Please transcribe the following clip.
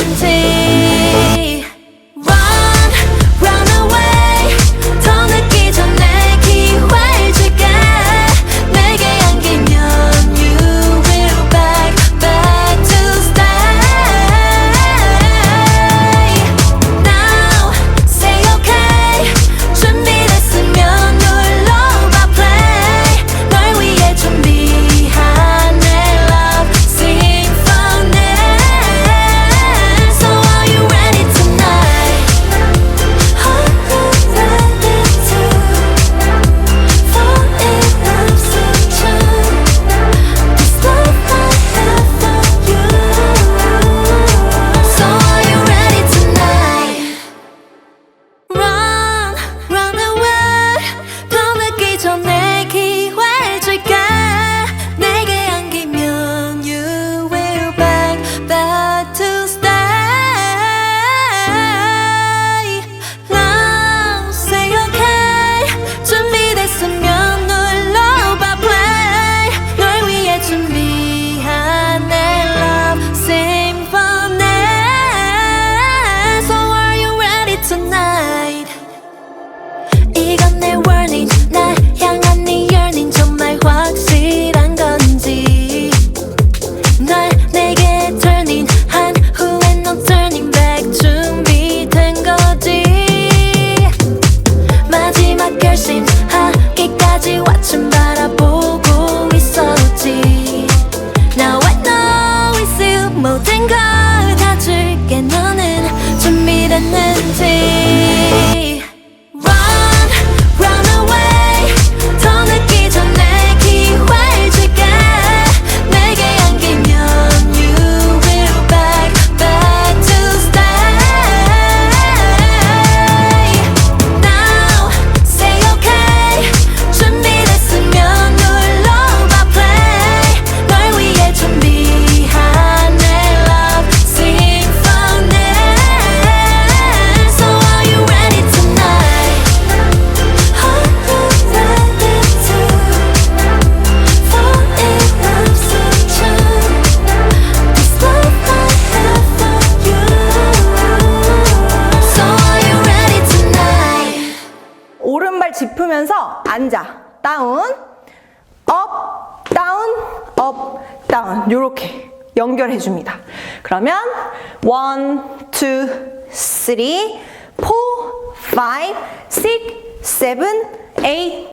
to 앉아. 다운. 업, 다운, 업, 다운. 요렇게 연결해 줍니다. 그러면 four, five, six, seven, eight,